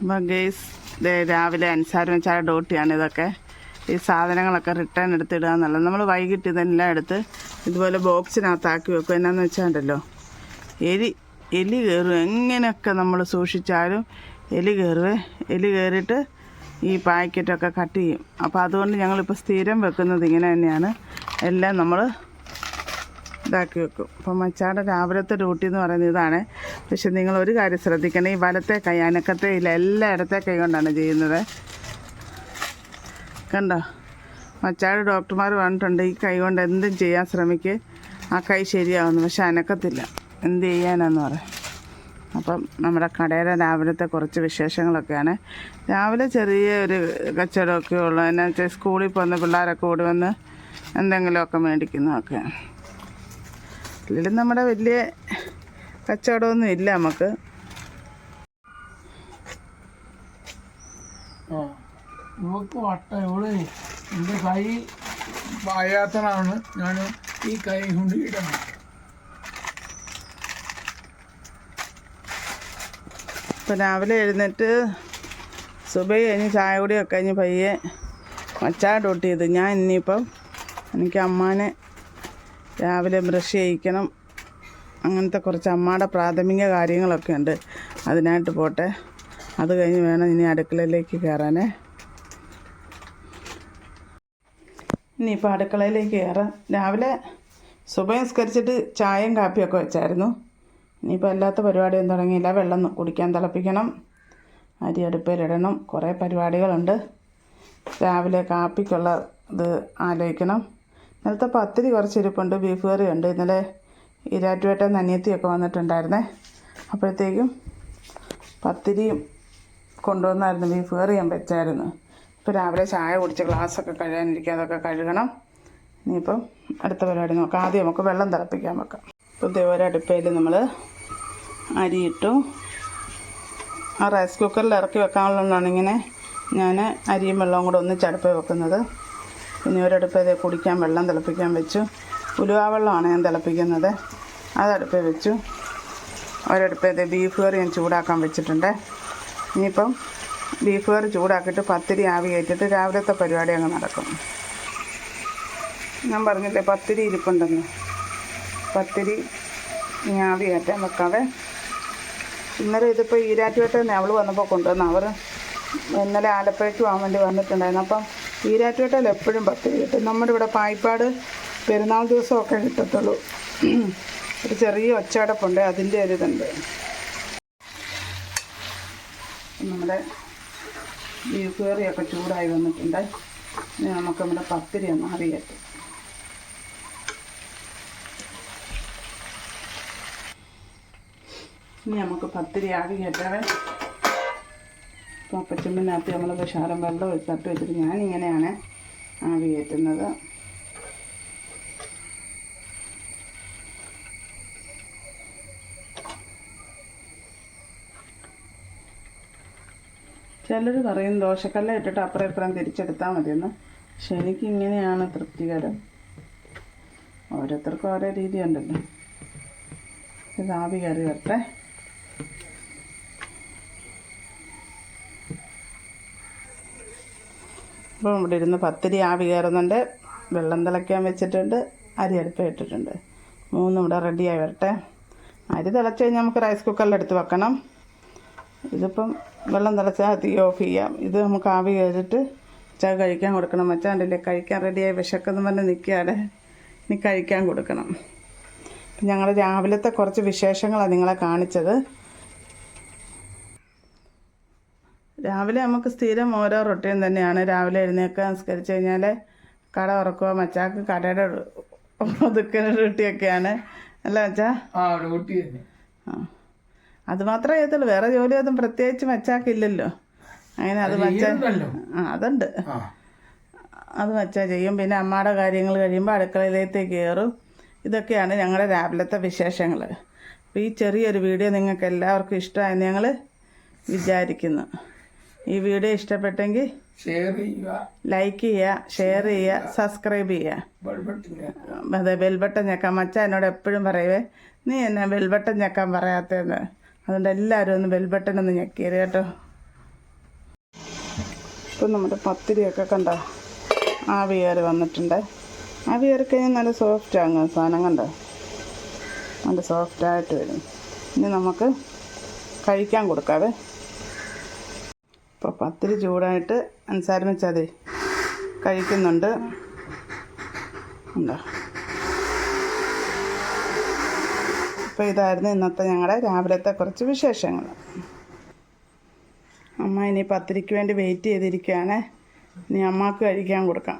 അപ്പം ഗെയ്സ് രാവിലെ അൻസാരം വെച്ചാൽ ഡോട്ടിയാണ് ഇതൊക്കെ. ഈ സാധനങ്ങളൊക്കെ റിട്ടേൺ എടുത്തിടുക എന്നുള്ളത്. നമ്മൾ വൈകിട്ട് ഇതെല്ലാം എടുത്ത് ഇതുപോലെ ബോക്സിനകത്താക്കി വെക്കും. എന്നാന്ന് വെച്ചാൽ ഉണ്ടല്ലോ എലി എലി കയറും. എങ്ങനെയൊക്കെ നമ്മൾ സൂക്ഷിച്ചാലും എലി കയറുവേ. എലി കയറിയിട്ട് ഈ പാക്കറ്റൊക്കെ കട്ട് ചെയ്യും. അപ്പോൾ അതുകൊണ്ട് ഞങ്ങളിപ്പോൾ സ്ഥിരം വെക്കുന്നത് ഇങ്ങനെ തന്നെയാണ്. എല്ലാം നമ്മൾ ഇതാക്കി വെക്കും. അപ്പം മച്ചാടെ രാവിലത്തെ ഡ്യൂട്ടി എന്ന് പറയുന്നത് ഇതാണ്. പക്ഷെ നിങ്ങൾ ഒരു കാര്യം ശ്രദ്ധിക്കണം ഈ വലത്തെ കൈ അനക്കത്തെ ഇല്ല എല്ലാ ഇടത്തെ കൈ കൊണ്ടാണ് ചെയ്യുന്നത്. കണ്ടോ? മച്ചാട് ഡോക്ടർമാർ പറഞ്ഞിട്ടുണ്ട് ഈ കൈ കൊണ്ട് എന്തും ചെയ്യാൻ ശ്രമിക്ക്. ആ കൈ ശരിയാവുന്നു പക്ഷെ അനക്കത്തില്ല. എന്ത് ചെയ്യാനാന്ന് പറയാം. അപ്പം നമ്മുടെ കടയുടെ രാവിലത്തെ കുറച്ച് വിശേഷങ്ങളൊക്കെയാണ്. രാവിലെ ചെറിയ ഒരു കച്ചവടമൊക്കെ ഉള്ളു. എന്നാ വെച്ചാൽ സ്കൂളിൽ പോകുന്ന പിള്ളേരൊക്കെ കൂടി വന്ന് എന്തെങ്കിലുമൊക്കെ മേടിക്കുന്നതൊക്കെ ഇതിലും നമ്മുടെ വലിയ കച്ചവടമൊന്നും ഇല്ല നമുക്ക്. ആ ഇവക്ക് വട്ട ഇവൾ എന്റെ കൈ വായാത്തതാണ് ഞാൻ ഈ കൈ കൊണ്ട് ഇടണം. ഇപ്പം രാവിലെ എഴുന്നേറ്റ് സുബൈ കഴിഞ്ഞ് ചായ കുടിയൊക്കെ കഴിഞ്ഞ് പയ്യെ മച്ചാട് ഒട്ടിയത്. ഞാൻ ഇനിയിപ്പം എനിക്ക് അമ്മാനെ രാവിലെ ബ്രഷ് ചെയ്യിക്കണം. അങ്ങനത്തെ കുറച്ച് അമ്മയുടെ പ്രാഥമിക കാര്യങ്ങളൊക്കെ ഉണ്ട്. അതിനായിട്ട് പോട്ടെ. അത് കഴിഞ്ഞ് വേണം ഇനി അടുക്കളയിലേക്ക് കയറാനേ. ഇനിയിപ്പോൾ അടുക്കളയിലേക്ക് കയറാം. രാവിലെ സുബഹംസ്കരിച്ചിട്ട് ചായയും കാപ്പിയൊക്കെ വെച്ചായിരുന്നു. ഇനിയിപ്പോൾ അല്ലാത്ത പരിപാടിയൊന്നും തുടങ്ങിയില്ല. വെള്ളം കുടിക്കാൻ തിളപ്പിക്കണം. അരി അടുപ്പിലിടണം. കുറേ പരിപാടികളുണ്ട്. രാവിലെ കാപ്പിക്കുള്ള ഇത് ആലോചിക്കണം. ഇന്നലത്തെ പത്തിരി കുറച്ച് ഇരിപ്പുണ്ട് ബീഫ് കറി ഉണ്ട് ഇന്നലെ ഈരാറ്റുവേട്ട നനിയത്തിയൊക്കെ വന്നിട്ടുണ്ടായിരുന്നേ. അപ്പോഴത്തേക്കും പത്തിരിയും കൊണ്ടുവന്നായിരുന്നു. ബീഫ് കറി ഞാൻ വെച്ചായിരുന്നു. ഇപ്പോൾ രാവിലെ ചായ കുടിച്ച് ഗ്ലാസ്സൊക്കെ കഴുകാനിരിക്കുക അതൊക്കെ കഴുകണം. ഇനിയിപ്പം അടുത്ത പരിപാടി നോക്കാം. ആദ്യം നമുക്ക് വെള്ളം തിളപ്പിക്കാൻ വെക്കാം. ഇപ്പോൾ ഇതേപോലെ അടുപ്പയിൽ നമ്മൾ അരിയിട്ടു. ആ റൈസ് കുക്കറിൽ ഇറക്കി വെക്കാനുള്ളതാണ് ഇങ്ങനെ ഞാൻ അരിയും വെള്ളവും കൂടെ ഒന്നിച്ച് അടുപ്പിൽ വെക്കുന്നത്. ഇനി ഒരടുപ്പ് ഇതേ കുടിക്കാൻ വെള്ളം തിളപ്പിക്കാൻ വെച്ചു. ഉലുവ വെള്ളമാണ് ഞാൻ തിളപ്പിക്കുന്നത്. അത് വെച്ചു. ഇത് ബീഫ് കറി ഞാൻ ചൂടാക്കാൻ വെച്ചിട്ടുണ്ട്. ഇനിയിപ്പം ബീഫ് കറി ചൂടാക്കിയിട്ട് പത്തിരി ആവി കയറ്റിട്ട് രാവിലത്തെ പരിപാടി അങ്ങ് നടക്കും. ഞാൻ പറഞ്ഞില്ലേ പത്തിരി ഇരിപ്പുണ്ടെന്ന്. പത്തിരി ഇനി ആവി കയറ്റാൻ വെക്കാവേ. ഇന്നലെ ഇതിപ്പോൾ ഈരാറ്റുപേട്ട തന്നെ അവൾ വന്നപ്പോൾ കൊണ്ടുവന്ന അവർ ഇന്നലെ ആലപ്പുഴയ്ക്ക് പോകാൻ വേണ്ടി വന്നിട്ടുണ്ടായിരുന്നു. അപ്പം ഈരാറ്റുപേട്ടയിൽ എപ്പോഴും പത്തിരി കിട്ടും. നമ്മുടെ ഇവിടെ പായിപ്പാട് പെരുന്നാൾ ദിവസമൊക്കെ കിട്ടത്തുള്ളൂ. ഒരു ചെറിയ ഒച്ചടപ്പുണ്ട് അതിന്റെ ഒരു ഇതുണ്ട്. നമ്മുടെ ബീഫ് കറിയൊക്കെ ചൂടായി വന്നിട്ടുണ്ട്. ഇനി നമുക്ക് നമ്മുടെ പത്തിരി ഒന്ന് അറിയട്ടെ ഇനി നമുക്ക് പത്തിരി ആവി കേട്ടവേ അപ്പോൾ പച്ചമ്പിനകത്ത് നമ്മൾ വിശാലം വെള്ളം ഒഴിച്ചിട്ട് വെച്ചിട്ട് ഞാനിങ്ങനെയാണ് ആവി കയറ്റുന്നത് ചിലർ പറയും ദോശക്കല്ല ഇട്ടിട്ട് അപ്പുറം ഇപ്പുറം തിരിച്ചെടുത്താൽ മതിയെന്ന്. പക്ഷെ എനിക്ക് ഇങ്ങനെയാണ് തൃപ്തികരം. ഓരോരുത്തർക്കും ഓരോ രീതി ഉണ്ടല്ലോ ഇത് ആവി വരട്ടെ. ഇപ്പം ഇവിടെ ഇരുന്ന് പത്തിരി ആവി കയറുന്നുണ്ട്. വെള്ളം തിളയ്ക്കാൻ വെച്ചിട്ടുണ്ട്. അരി അടുപ്പ് ഇട്ടിട്ടുണ്ട്. മൂന്നും ഇവിടെ റെഡിയായി വരട്ടെ. അരി തിളച്ച് കഴിഞ്ഞാൽ നമുക്ക് റൈസ് കുക്കറിൽ എടുത്ത് വെക്കണം. ഇതിപ്പം വെള്ളം തിളച്ചാൽ തീ ഓഫ് ചെയ്യാം. ഇത് നമുക്ക് ആവി കയറിയിട്ട് ചാ കഴിക്കാൻ കൊടുക്കണം. മച്ചാണ്ടില്ലേ കഴിക്കാൻ റെഡിയായി വിശക്കെന്ന് പറഞ്ഞ് നിൽക്കാതെ ഇനി കഴിക്കാൻ കൊടുക്കണം. ഞങ്ങൾ രാവിലത്തെ കുറച്ച് വിശേഷങ്ങളാണ് നിങ്ങളെ കാണിച്ചത്. രാവിലെ നമുക്ക് സ്ഥിരം ഓരോ റൊട്ടീൻ തന്നെയാണ്. രാവിലെ എഴുന്നേൽക്കുക സംസ്കരിച്ച് കഴിഞ്ഞാൽ കട ഉറക്കുക മച്ചാക്ക് കടയുടെ ഒതുക്കുന്ന റൊട്ടിയൊക്കെയാണ് അല്ല മച്ചാ? ആ റൊട്ടി തന്നെ. ആ. അത് മാത്രമേ ചെയ്യത്തുള്ളൂ വേറെ ജോലി ഒന്നും പ്രത്യേകിച്ച് മച്ചാക്കില്ലല്ലോ. അങ്ങനെ അത് മച്ച ആ അതുണ്ട്. അത് മച്ചാ ചെയ്യും. പിന്നെ അമ്മയുടെ കാര്യങ്ങൾ കഴിയുമ്പോൾ അടുക്കളയിലേക്ക് കയറും ഇതൊക്കെയാണ് ഞങ്ങളുടെ രാവിലത്തെ വിശേഷങ്ങൾ അപ്പോൾ ഈ ചെറിയൊരു വീഡിയോ നിങ്ങൾക്ക് എല്ലാവർക്കും ഇഷ്ടമായെന്ന് ഞങ്ങൾ വിചാരിക്കുന്നു. ഈ വീഡിയോ ഇഷ്ടപ്പെട്ടെങ്കിൽ ഷെയർ ചെയ്യുക. ലൈക്ക് ചെയ്യുക ഷെയർ ചെയ്യുക സബ്സ്ക്രൈബ് ചെയ്യുക. അതെ ബെൽബട്ടൺ ഞെക്കാൻ. മച്ച എന്നോട് എപ്പോഴും പറയുവേ നീ എന്നെ ബെൽബട്ടൺ ഞെക്കാൻ പറയാത്തതെന്ന് അതുകൊണ്ട് എല്ലാവരും ഒന്ന് ബെൽബട്ടൺ ഒന്ന് ഞെക്കിയത് കേട്ടോ. ഇപ്പം നമ്മുടെ പത്തിരിയൊക്കെ കണ്ടോ? ആവി കയറി വന്നിട്ടുണ്ട്. ആവി കഴിഞ്ഞാൽ നല്ല സോഫ്റ്റ് ആകും സാധനം കണ്ടോ? നല്ല സോഫ്റ്റായിട്ട് വരും. ഇനി നമുക്ക് കഴിക്കാൻ കൊടുക്കാവേ. ഇപ്പോൾ പത്തിരി ചൂടായിട്ട് അനുസരിച്ചതേ കഴിക്കുന്നുണ്ട്. ഉണ്ടോ അപ്പോൾ ഇതായിരുന്നു ഇന്നത്തെ ഞങ്ങളുടെ രാവിലത്തെ കുറച്ച് വിശേഷങ്ങൾ അമ്മ ഇനി പത്തിരിക്ക് വേണ്ടി വെയിറ്റ് ചെയ്തിരിക്കുകയാണ്. ഇനി അമ്മയ്ക്ക് കഴിക്കാൻ കൊടുക്കാം.